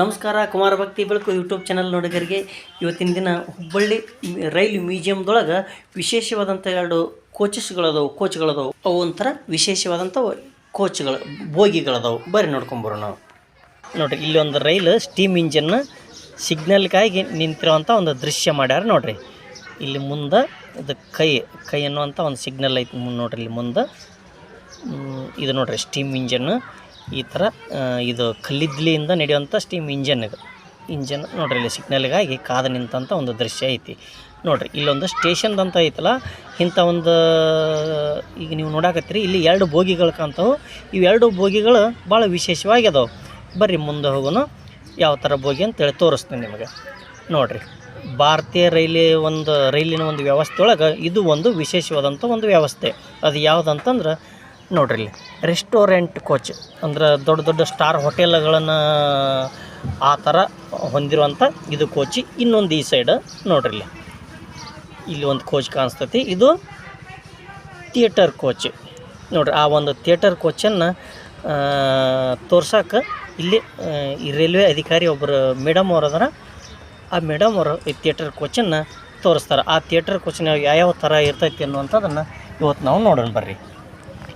ನಮಸ್ಕಾರ, ಕುಮಾರ ಭಕ್ತಿ ಬೆಳಕು ಯೂಟ್ಯೂಬ್ ಚಾನಲ್ ನೋಡಿಗರಿಗೆ. ಇವತ್ತಿನ ದಿನ ಹುಬ್ಬಳ್ಳಿ ರೈಲು ಮ್ಯೂಸಿಯಮ್ದೊಳಗೆ ವಿಶೇಷವಾದಂಥ ಎರಡು ಕೋಚಸ್ಗಳದವು ಕೋಚ್ಗಳದವು ಅವು ಒಂಥರ ವಿಶೇಷವಾದಂಥ ಕೋಚ್ಗಳು ಬೋಗಿಗಳದವು. ಬರೀ ನೋಡ್ಕೊಂಬರೋಣ ನಾವು. ನೋಡ್ರಿ, ಇಲ್ಲಿ ಒಂದು ರೈಲು ಸ್ಟೀಮ್ ಇಂಜನ್ನ ಸಿಗ್ನಲ್ಗಾಗಿ ನಿಂತಿರುವಂಥ ಒಂದು ದೃಶ್ಯ ಮಾಡ್ಯಾರ ನೋಡಿರಿ. ಇಲ್ಲಿ ಮುಂದೆ ಇದು ಕೈ ಕೈ ಅನ್ನುವಂಥ ಒಂದು ಸಿಗ್ನಲ್ ಐತಿ ನೋಡ್ರಿ ಇಲ್ಲಿ ಮುಂದೆ. ಇದು ನೋಡ್ರಿ ಸ್ಟೀಮ್ ಇಂಜನ್ ಈ ಥರ ಇದು ಕಲ್ಲಿದ್ದಲಿಯಿಂದ ನಡೆಯುವಂಥ ಸ್ಟೀಮ್ ಇಂಜನ್ ಇದು. ಇಂಜನ್ ನೋಡ್ರಿ ಇಲ್ಲಿ ಸಿಗ್ನಲ್ಗಾಗಿ ಕಾದು ನಿಂತಂಥ ಒಂದು ದೃಶ್ಯ ಐತಿ. ನೋಡ್ರಿ, ಇಲ್ಲೊಂದು ಸ್ಟೇಷನ್ದಂತ ಐತಲ್ಲ, ಇಂಥ ಒಂದು, ಈಗ ನೀವು ನೋಡಾಕತ್ತೀರಿ, ಇಲ್ಲಿ ಎರಡು ಬೋಗಿಗಳು ಕಾಣ್ತಾವೆ. ಇವೆರಡು ಬೋಗಿಗಳು ಭಾಳ ವಿಶೇಷವಾಗಿ ಅದಾವೆ. ಬರ್ರಿ, ಮುಂದೆ ಹೋಗೋನು ಯಾವ ಥರ ಬೋಗಿ ಅಂತೇಳಿ ತೋರಿಸ್ತೀನಿ ನಿಮಗೆ. ನೋಡ್ರಿ, ಭಾರತೀಯ ರೈಲಿ ಒಂದು, ರೈಲಿನ ಒಂದು ವ್ಯವಸ್ಥೆ ಒಳಗೆ ಇದು ಒಂದು ವಿಶೇಷವಾದಂಥ ಒಂದು ವ್ಯವಸ್ಥೆ. ಅದು ಯಾವುದಂತಂದ್ರೆ ನೋಡ್ರಿ ಇಲ್ಲಿ. ರೆಸ್ಟೋರೆಂಟ್ ಕೋಚ್ ಅಂದ್ರೆ ದೊಡ್ಡ ದೊಡ್ಡ ಸ್ಟಾರ್ ಹೋಟೆಲ್ಗಳನ್ನು ಆ ಥರ ಹೊಂದಿರುವಂಥ ಇದು ಕೋಚಿ ಇನ್ನೊಂದು ಈ ಸೈಡ್ ನೋಡ್ರಿ ಇಲ್ಲಿ. ಇಲ್ಲಿ ಒಂದು ಕೋಚ್ ಕಾಣಿಸ್ತೈತಿ. ಇದು ಥಿಯೇಟರ್ ಕೋಚ್ ನೋಡ್ರಿ, ಆ ಒಂದು ಥಿಯೇಟರ್ ಕೋಚನ್ನು ತೋರ್ಸಕ್ಕೆ ಇಲ್ಲಿ ಈ ರೈಲ್ವೆ ಅಧಿಕಾರಿ ಒಬ್ಬರು ಮೇಡಮ್ ಅವ್ರು ಅದರ. ಆ ಮೇಡಮ್ ಅವರು ಈ ಥಿಯೇಟರ್ ಕೋಚನ್ನು ತೋರಿಸ್ತಾರೆ. ಆ ಥಿಯೇಟರ್ ಯಾವ ಯಾವ ಥರ ಇರ್ತೈತಿ ಅನ್ನುವಂಥದ್ದನ್ನು ಇವತ್ತು ನಾವು ನೋಡೋಣ ಬರ್ರಿ.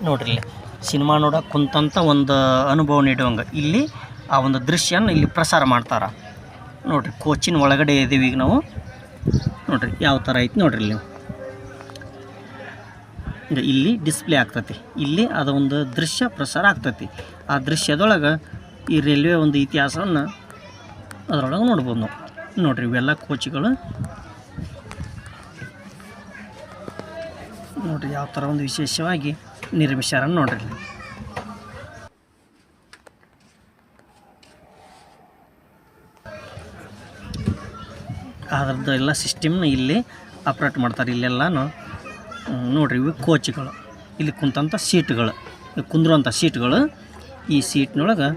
ನೋಡ್ರಿ ಇಲ್ಲಿ ಸಿನಿಮಾ ನೋಡೋಕೆ ಕುಂತಂಥ ಒಂದು ಅನುಭವ ನೀಡುವಂಗೆ. ಇಲ್ಲಿ ಆ ಒಂದು ದೃಶ್ಯನ ಇಲ್ಲಿ ಪ್ರಸಾರ ಮಾಡ್ತಾರೆ. ನೋಡಿರಿ ಕೋಚಿನ ಒಳಗಡೆ ಇದ್ದೀವಿ ಈಗ ನಾವು. ನೋಡಿರಿ, ಯಾವ ಥರ ಐತಿ ನೋಡ್ರಿ ನೀವು. ಇಲ್ಲಿ ಡಿಸ್ಪ್ಲೇ ಆಗ್ತತಿ. ಇಲ್ಲಿ ಅದು ಒಂದು ದೃಶ್ಯ ಪ್ರಸಾರ ಆಗ್ತತಿ. ಆ ದೃಶ್ಯದೊಳಗೆ ಈ ರೈಲ್ವೆ ಒಂದು ಇತಿಹಾಸವನ್ನು ಅದರೊಳಗೆ ನೋಡ್ಬೋದು ನಾವು. ನೋಡಿರಿ, ಇವೆಲ್ಲ ಕೋಚ್ಗಳು ನೋಡಿರಿ, ಯಾವ ಥರ ಒಂದು ವಿಶೇಷವಾಗಿ ನಿರ್ಮಿಸ್ಯಾರ ನೋಡ್ರಿ. ಅದ್ರದ್ದು ಎಲ್ಲ ಸಿಸ್ಟಮ್ನ ಇಲ್ಲಿ ಆಪ್ರೇಟ್ ಮಾಡ್ತಾರೆ ಇಲ್ಲೆಲ್ಲನೂ. ನೋಡ್ರಿ ಇವು ಕೋಚ್ಗಳು ಇಲ್ಲಿ ಕುಂತಂಥ ಸೀಟ್ಗಳು ಕುಂದ್ರುವಂಥ ಸೀಟ್ಗಳು ಈ ಸೀಟ್ನೊಳಗೆ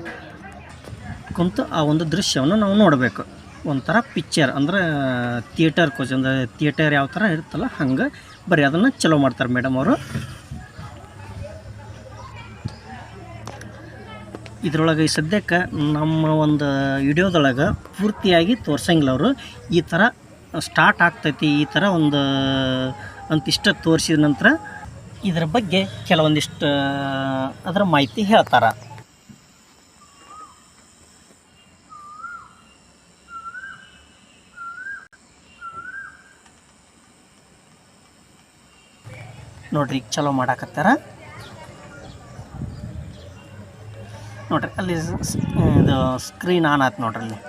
ಕುಂತು ಆ ಒಂದು ದೃಶ್ಯವನ್ನು ನಾವು ನೋಡಬೇಕು. ಒಂಥರ ಪಿಕ್ಚರ್ ಅಂದ್ರೆ ಥಿಯೇಟರ್ ಕೋಚ್ ಅಂದರೆ ಥಿಯೇಟರ್ ಯಾವ ಥರ ಇರುತ್ತಲ್ಲ, ಹಂಗೆ ಬರೀ ಅದನ್ನು ಚಲೋ ಮಾಡ್ತಾರೆ ಮೇಡಮ್ ಅವರು. ಇದ್ರೊಳಗೆ ಈ ಸದ್ಯಕ್ಕೆ ನಮ್ಮ ಒಂದು ವಿಡಿಯೋದೊಳಗೆ ಪೂರ್ತಿಯಾಗಿ ತೋರ್ಸಂಗಿಲ್ಲ ಅವರು. ಈ ಥರ ಸ್ಟಾರ್ಟ್ ಆಗ್ತೈತಿ, ಈ ಥರ ಒಂದು ಅಂತಿಷ್ಟು ತೋರಿಸಿದ ನಂತರ ಇದರ ಬಗ್ಗೆ ಕೆಲವೊಂದಿಷ್ಟು ಅದರ ಮಾಹಿತಿ ಹೇಳ್ತಾರೆ. ನೋಡ್ರಿ ಚಲೋ ಮಾಡಾಕತ್ತಾರ. ನೋಡ್ರಿ, ಅಲ್ಲಿ ಇದು ಸ್ಕ್ರೀನ್ ಆನ್ ಆಯ್ತು ನೋಡ್ರಿ ಅಲ್ಲಿ.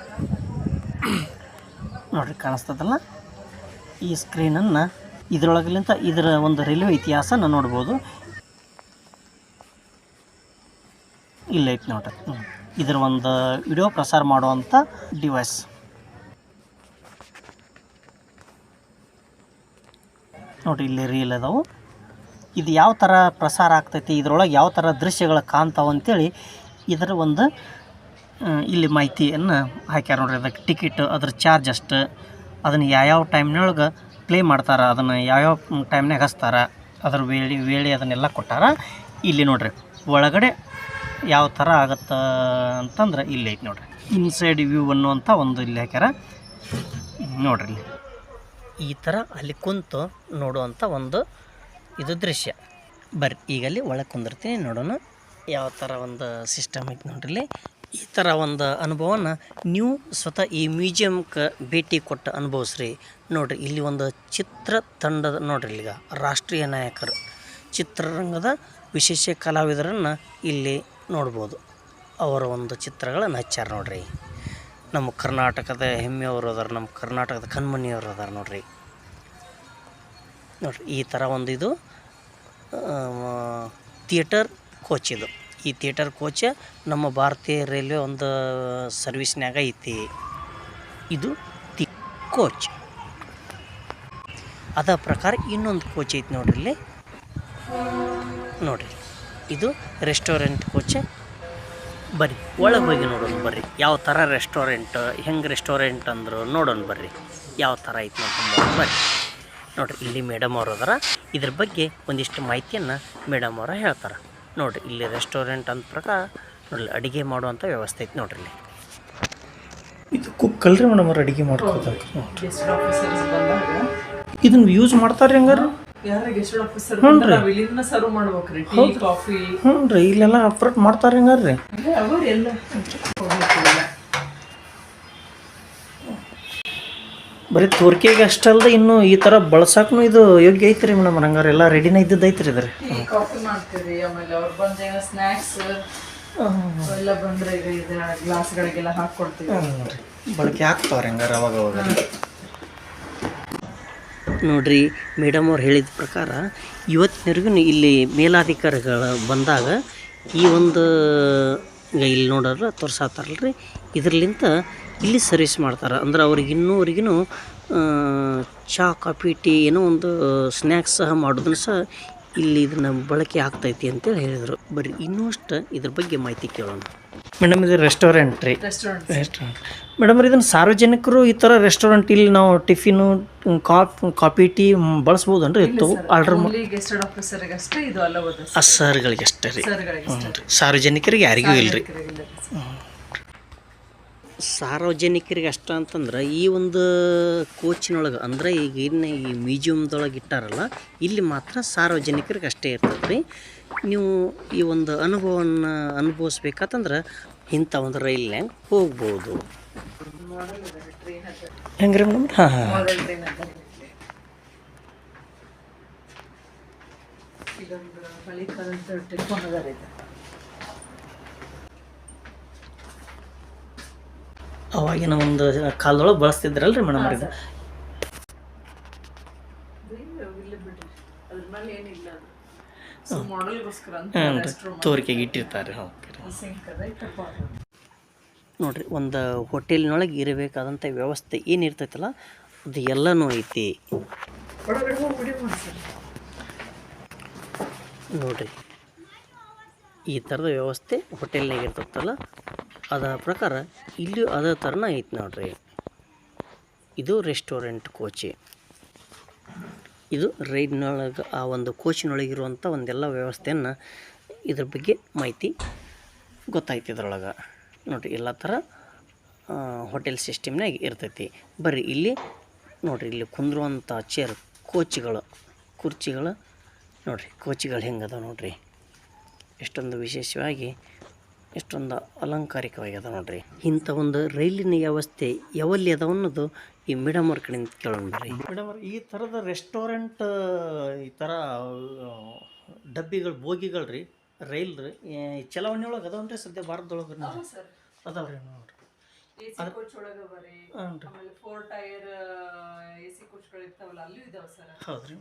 ನೋಡ್ರಿ, ಕಾಣಿಸ್ತದಲ್ಲ? ಈ ಸ್ಕ್ರೀನನ್ನು ಇದರೊಳಗಲಿಂತ ಇದರ ಒಂದು ರೈಲ್ವೆ ಇತಿಹಾಸನ ನೋಡ್ಬೋದು. ಇಲ್ಲ ಐತಿ ನೋಡ್ರಿ. ಇದರ ಒಂದು ವಿಡಿಯೋ ಪ್ರಸಾರ ಮಾಡುವಂಥ ಡಿವೈಸ್ ನೋಡ್ರಿ, ಇಲ್ಲಿ ರೀಲ್ ಅದಾವು. ಇದು ಯಾವ ಥರ ಪ್ರಸಾರ ಆಗ್ತೈತಿ, ಇದರೊಳಗೆ ಯಾವ ಥರ ದೃಶ್ಯಗಳು ಕಾಣ್ತಾವ ಅಂತೇಳಿ ಇದರ ಒಂದು ಇಲ್ಲಿ ಮಾಹಿತಿಯನ್ನು ಹಾಕ್ಯಾರ ನೋಡ್ರಿ. ಅದಕ್ಕೆ ಟಿಕೆಟ್ ಅದ್ರ ಚಾರ್ಜ್ ಅಷ್ಟು, ಅದನ್ನು ಯಾವ್ಯಾವ ಟೈಮ್ನೊಳಗೆ ಪ್ಲೇ ಮಾಡ್ತಾರೆ, ಅದನ್ನು ಯಾವ್ಯಾವ ಟೈಮ್ನಾಗ ಹಚ್ತಾರೆ, ಅದ್ರ ವೇಳೆ ವೇಳೆ ಅದನ್ನೆಲ್ಲ ಕೊಟ್ಟಾರ. ಇಲ್ಲಿ ನೋಡ್ರಿ, ಒಳಗಡೆ ಯಾವ ಥರ ಆಗತ್ತೆ ಅಂತಂದ್ರೆ ಇಲ್ಲಿ ಐತೆ ನೋಡ್ರಿ. ಇನ್ಸೈಡ್ ವ್ಯೂ ಅನ್ನುವಂಥ ಒಂದು ಇಲ್ಲಿ ಹಾಕ್ಯಾರ. ನೋಡ್ರಿ ಈ ಥರ ಅಲ್ಲಿ ಕುಂತು ನೋಡುವಂಥ ಒಂದು ಇದು ದೃಶ್ಯ. ಬರ್ರಿ, ಈಗ ಅಲ್ಲಿ ಒಳಗೆ ಕುಂದಿರ್ತೀನಿ, ನೋಡೋಣ. ಯಾವ ಥರ ಒಂದು ಸಿಸ್ಟಮ್ ಐತೆ ನೋಡ್ರಿ ಈ ಥರ ಒಂದು ಅನುಭವನ ನೀವು ಸ್ವತಃ ಈ ಮ್ಯೂಸಿಯಮ್ಗೆ ಭೇಟಿ ಕೊಟ್ಟ ಅನುಭವಿಸ್ರಿ. ನೋಡ್ರಿ, ಇಲ್ಲಿ ಒಂದು ಚಿತ್ರ ತಂಡದ ನೋಡ್ರಿ ಇಲ್ಲಿಗ ರಾಷ್ಟ್ರೀಯ ನಾಯಕರು, ಚಿತ್ರರಂಗದ ವಿಶೇಷ ಕಲಾವಿದರನ್ನು ಇಲ್ಲಿ ನೋಡ್ಬೋದು. ಅವರ ಒಂದು ಚಿತ್ರಗಳನ್ನು ಹಚ್ಚಾರ ನೋಡ್ರಿ. ನಮ್ಮ ಕರ್ನಾಟಕದ ಹೆಮ್ಮೆಯವರು ಅದಾರ, ನಮ್ಮ ಕರ್ನಾಟಕದ ಕಣ್ಮಣಿಯವರು ಅದಾರ ನೋಡ್ರಿ. ನೋಡ್ರಿ, ಈ ಥರ ಒಂದು ಇದು ಥಿಯೇಟರ್ ಕೋಚ್ ಇದು. ಈ ಥಿಯೇಟರ್ ಕೋಚ್ ನಮ್ಮ ಭಾರತೀಯ ರೈಲ್ವೆ ಒಂದು ಸರ್ವಿಸ್ನಾಗ ಐತಿ. ಇದು ತಿ ಕೋಚ್ ಅದ ಪ್ರಕಾರ ಇನ್ನೊಂದು ಕೋಚ್ ಐತಿ ನೋಡ್ರಿ ಇಲ್ಲಿ. ನೋಡ್ರಿ. ಇದು ರೆಸ್ಟೋರೆಂಟ್ ಕೋಚ್ ಬರ್ರಿ, ಒಳಗೆ ಹೋಗಿ ನೋಡೋಣ ಬರ್ರಿ. ಯಾವ ಥರ ರೆಸ್ಟೋರೆಂಟ್ ಹೆಂಗೆ ರೆಸ್ಟೋರೆಂಟ್ ಅಂದರು ನೋಡೋಣ ಬರ್ರಿ. ಯಾವ ಥರ ಐತಿ ಅಂತ ಬರ್ರಿ. ನೋಡಿರಿ, ಇಲ್ಲಿ ಮೇಡಮ್ ಅವ್ರು ಅದರ. ಇದ್ರ ಬಗ್ಗೆ ಒಂದಿಷ್ಟು ಮಾಹಿತಿಯನ್ನು ಮೇಡಮ್ ಅವರ ಹೇಳ್ತಾರೆ. ನೋಡ್ರಿ ಇಲ್ಲಿ ರೆಸ್ಟೋರೆಂಟ್ ಅಂದ ಪ್ರಕಾರ ನೋಡ್ರಿ ಅಡುಗೆ ಮಾಡುವಂಥ ವ್ಯವಸ್ಥೆ ಐತಿ ನೋಡ್ರಿ ಇಲ್ಲಿ. ಕುಕ್ ಕುಕ್ಕಲ್ರಿ ಮೇಡಮ್ ಅವ್ರು ಅಡುಗೆ ಮಾಡ್ಕೋತಾರೆ ಇದನ್ನ ಯೂಸ್ ಮಾಡ್ತಾರ್ರಿ ಹಂಗಾರ? ಯಾರ ಗೆಸ್ಟ್ ಆಫೀಸರ್ ಹ್ಞೂ ರೀ. ನಾವ್ ಇಲ್ಲಿಂದ ಸರ್ವ್ ಮಾಡ್ಬೇಕ್ರಿ. Tea coffee. ಹ್ಞೂ ರೀ ಇಲ್ಲೆಲ್ಲ ಅಪ್ರೋಟ್ ಮಾಡ್ತಾರೆ ಹಂಗಾರ್ರಿ. ಅವ್ರು ಎಲ್ಲ ಬರೀ ತೋರಿಕೆಗೆ ಅಷ್ಟಲ್ದೆ ಇನ್ನು ಈ ಥರ ಬಳಸಕ್ಕೂ ಇದು ಯೋಗ್ಯ ಐತ್ರಿ ಮೇಡಮ್. ಹಂಗಾರೆ ಎಲ್ಲ ರೆಡಿನ ಇದ್ದದ್ದು ಐತ್ರಿ ಇದ್ರಿ ಕಾಫಿ ಮಾಡ್ತೀವಿ ಆಮೇಲೆ ಅವ್ರು ಬಂದ ಏನೋ ಸ್ನ್ಯಾಕ್ಸ್ ಎಲ್ಲ ಬಂದ್ರೆ ಈಗ ಇದು ಗ್ಲಾಸ್ಗಳಿಗೆಲ್ಲ ಹಾಕೊಡ್ತೀವಿ. ಬಳಕೆ ಆಗ್ತಾವ್ರಿ ಹಂಗಾರೆ ಅವಾಗ ಅವಾಗ. ನೋಡ್ರಿ ಮೇಡಮ್ ಅವ್ರು ಹೇಳಿದ ಪ್ರಕಾರ ಇವತ್ತಿನವರೆಗೂ ಇಲ್ಲಿ ಮೇಲಾಧಿಕಾರಿಗಳು ಬಂದಾಗ ಈ ಒಂದು ಈಗ ಇಲ್ಲಿ ನೋಡೋರು ತೋರ್ಸಾತಾರಲ್ರಿ. ಇದ್ರಲಿಂತ ಇಲ್ಲಿ ಸರ್ವಿಸ್ ಮಾಡ್ತಾರೆ. ಅಂದ್ರೆ ಅವ್ರಿಗೆ ಇನ್ನೂವರೆಗೂ ಚಾ, ಕಾಫಿ, ಟೀ ಏನೋ ಒಂದು ಸ್ನ್ಯಾಕ್ಸ್ ಸಹ ಮಾಡೋದನ್ನು ಸಹ ಇಲ್ಲಿ ಇದನ್ನ ಬಳಕೆ ಆಗ್ತೈತಿ ಅಂತೇಳಿ ಹೇಳಿದ್ರು. ಬರ್ರಿ ಇನ್ನೂ ಅಷ್ಟು ಇದ್ರ ಬಗ್ಗೆ ಮಾಹಿತಿ ಕೇಳೋಣ. ಮೇಡಮ್ ಇದು ರೆಸ್ಟೋರೆಂಟ್ ರೀ. ರೆಸ್ಟೋರೆಂಟ್ ರೆಸ್ಟೋರೆಂಟ್ ಮೇಡಮ್ ಇದನ್ನು ಸಾರ್ವಜನಿಕರು ಈ ಥರ ರೆಸ್ಟೋರೆಂಟ್ ಇಲ್ಲಿ ನಾವು ಟಿಫಿನು ಕಾಫ್ ಕಾಫಿ ಟೀ ಬಳಸ್ಬೋದನ್ರಿ? ಇತ್ತು. ಆರ್ಡರ್ ಸರ್ಗಳಿಗೆ ಅಷ್ಟೇ ರೀ. ಸರ್ಗಳಿಗೆ ಹ್ಞೂ ರೀ. ಸಾರ್ವಜನಿಕರಿಗೆ ಯಾರಿಗೂ ಇಲ್ರಿ ಸಾರ್ವಜನಿಕರಿಗೆ ಅಷ್ಟ ಅಂತಂದ್ರೆ ಈ ಒಂದು ಕೋಚಿನೊಳಗೆ ಅಂದ್ರೆ ಈಗ ಇನ್ನು ಈ ಮ್ಯೂಸಿಯಮ್ದೊಳಗೆ ಇಟ್ಟಾರಲ್ಲ ಇಲ್ಲಿ ಮಾತ್ರ ಸಾರ್ವಜನಿಕರಿಗೆ ಅಷ್ಟೇ ಇರ್ತದೆ ರೀ ನೀವು ಈ ಒಂದು ಅನುಭವವನ್ನು ಅನುಭವಿಸ್ಬೇಕಂತಂದ್ರೆ ಇಂಥ ಒಂದು ರೈಲ್ನ್ಯಾಗ ಹೋಗ್ಬೋದು. ಹೆಂಗ್ರಿ ಮೇಡಮ್? ಹಾಂ ಹಾಂ ಇದೊಂದು ಹಳಿ ಕಾಲದ ಟೆಲಿಫೋನ್ ಅದಾರ ಇದು ಅವಾಗಿನ ಒಂದು ಕಾಲದೊಳಗೆ ಬಳಸ್ತಿದ್ರಲ್ರಿ ಮೇಡಮ್ ಅವ್ರಿಗೆ ತೋರಿಕೆಗೆ ಇಟ್ಟಿರ್ತಾರೆ ನೋಡ್ರಿ ಒಂದು ಹೋಟೆಲ್ನೊಳಗೆ ಇರಬೇಕಾದಂಥ ವ್ಯವಸ್ಥೆ ಏನಿರ್ತೈತಲ್ಲ ಅದು ಎಲ್ಲನೂ ಐತಿ. ನೋಡ್ರಿ. ಈ ಥರದ ವ್ಯವಸ್ಥೆ ಹೋಟೆಲ್ನಾಗ ಇರ್ತೈತಲ್ಲ ಅದರ ಪ್ರಕಾರ ಇಲ್ಲಿ ಅದೇ ಥರನ ಐತಿ ನೋಡ್ರಿ. ಇದು ರೆಸ್ಟೋರೆಂಟ್ ಕೋಚಿ. ಇದು ರೈಡ್ನೊಳಗೆ, ಆ ಒಂದು ಕೋಚಿನೊಳಗಿರುವಂಥ ಒಂದೆಲ್ಲ ವ್ಯವಸ್ಥೆಯನ್ನು ಇದ್ರ ಬಗ್ಗೆ ಮಾಹಿತಿ ಗೊತ್ತಾಯ್ತು ಇದ್ರೊಳಗೆ. ನೋಡಿರಿ, ಎಲ್ಲ ಥರ ಹೋಟೆಲ್ ಸಿಸ್ಟಮ್ನಾಗ ಇರ್ತೈತಿ. ಬರ್ರಿ, ಇಲ್ಲಿ ನೋಡಿರಿ, ಇಲ್ಲಿ ಕುಂದ್ರುವಂಥ ಚೇರ್ ಕೋಚಿಗಳು, ಕುರ್ಚಿಗಳು, ನೋಡಿರಿ, ಕೋಚಿಗಳು ಹೆಂಗದ ನೋಡಿರಿ. ಎಷ್ಟೊಂದು ವಿಶೇಷವಾಗಿ ಎಷ್ಟೊಂದು ಅಲಂಕಾರಿಕವಾಗಿದೆ ನೋಡ್ರಿ. ಇಂಥ ಒಂದು ರೈಲಿನ ವ್ಯವಸ್ಥೆ ಯಾವಲ್ಲಿ ಅದಾವ ಅನ್ನೋದು ಈ ಮೇಡಮ್ ಅವ್ರ ಕಡೆಯಿಂದ ಕೇಳೋಣ ಬರ್ರಿ ಮೇಡಮ್ ಈ ಥರದ ರೆಸ್ಟೋರೆಂಟ್ ಈ ಥರ ಡಬ್ಬಿಗಳು ಬೋಗಿಗಳು ರೀ ರೈಲ್ ರೀ ಚಲಾವಣೆ ಒಳಗೆ ಅದಾವನ್ರಿ ಸದ್ಯ ಭಾರತದೊಳಗೆ? ಸರ್. ಅದಾವ್ರಿ ನೋಡ್ರಿ. ಹೌದ್ರಿ ಮೇಡಮ್ ಕೋಚ್ ಒಳಗೆ ಬರೀ ಹ್ಞೂ ರೀ. ಆಮೇಲೆ ಫೋರ್ ಟೈರ್ ಎ ಸಿ ಕೋಚ್ಗಳು ಇರ್ತಾವಲ್ಲ ಅಲ್ಲೂ ಇದಾವೆ ಸರ್. ಹೌದ್ರಿ.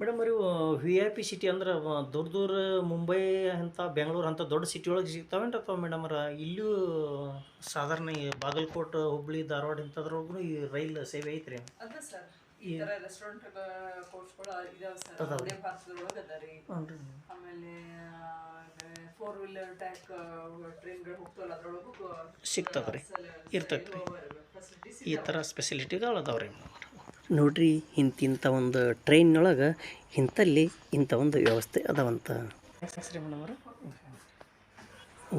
ಮೇಡಮ್ ರೀ ವಿ ಐ ಪಿ ಸಿಟಿ ಅಂದ್ರೆ ದೂರ ದೂರ ಮುಂಬೈ ಅಂತ ಬೆಂಗಳೂರು ಅಂತ ದೊಡ್ಡ ಸಿಟಿ ಒಳಗೆ ಸಿಗ್ತಾವೇನು ಅಥವಾ ಮೇಡಮ್ ಇಲ್ಲೂ ಸಾಧಾರಣ ಈ ಬಾಗಲಕೋಟೆ ಹುಬ್ಳಿ ಧಾರವಾಡ ಇಂಥದ್ರೊಳಗೂ ಈ ರೈಲ್ ಸೇವೆ ಐತ್ರಿ? ಅದ ಸರ್. ಈ ತರ ರೆಸ್ಟೋರೆಂಟ್ ಕೋಚ್ಗಳು ಇದಾವೆ ಸರ್. ಒಂದೇ ಭಾರತದೊಳಗೆ ಅದ ರೀ. ಹ್ಞೂ ರೀ ಆಮೇಲೆ ಫೋರ್ ವೀಲರ್ ಟ್ಯಾಕ್ ಟ್ರೈನ್ಗಳು ಹೋಗ್ತಾವಲ್ಲ ಅದ್ರೊಳಗೂ ಸಿಗ್ತದೆ ರೀ ಇರ್ತೈತೆ ರೀ ಈ ಥರ ಸ್ಪೆಸಿಲಿಟಿಗಳು ಅದಾವೆ ರೀ ನೋಡ್ರಿ ಇಂತಿಂಥ ಒಂದು ಟ್ರೈನ್ನೊಳಗೆ ಇಂಥಲ್ಲಿ ಇಂಥ ಒಂದು ವ್ಯವಸ್ಥೆ ಅದಾವಂತ.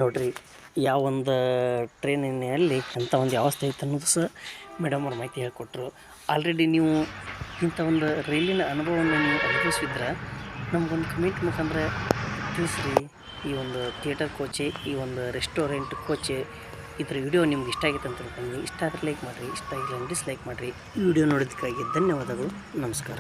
ನೋಡ್ರಿ ಯಾವ ಒಂದು ಟ್ರೈನಿನಲ್ಲಿ ಇಂಥ ಒಂದು ವ್ಯವಸ್ಥೆ ಐತೆ ಅನ್ನೋದು ಸಹ ಮೇಡಮ್ ಅವ್ರು ಮಾಹಿತಿ ಹೇಳಿಕೊಟ್ರು. ಆಲ್ರೆಡಿ ನೀವು ಇಂಥ ಒಂದು ರೈಲಿನ ಅನುಭವವನ್ನು ನೀವು ಅನುಭವಿಸಿದ್ರೆ ನಮಗೊಂದು ಕಮೆಂಟ್ ಮುಖಾಂತರ ತಿಳಿಸ್ರಿ. ಈ ಒಂದು ಥಿಯೇಟರ್ ಕೋಚೆ ಈ ಒಂದು ರೆಸ್ಟೋರೆಂಟ್ ಕೋಚೆ ಇದ್ರ ವಿಡಿಯೋ ನಿಮ್ಗೆ ಇಷ್ಟ ಆಗಿತ್ತು ಅಂತ ತಿಳ್ಕೊಂಡು ಇಷ್ಟ ಆದರೆ ಲೈಕ್ ಮಾಡಿರಿ, ಇಷ್ಟ ಆಗಿಲ್ಲ ಡಿಸ್ಲೈಕ್ ಮಾಡಿರಿ. ಈ ವಿಡಿಯೋ ನೋಡೋದಕ್ಕಾಗಿ ಧನ್ಯವಾದಗಳು, ನಮಸ್ಕಾರ.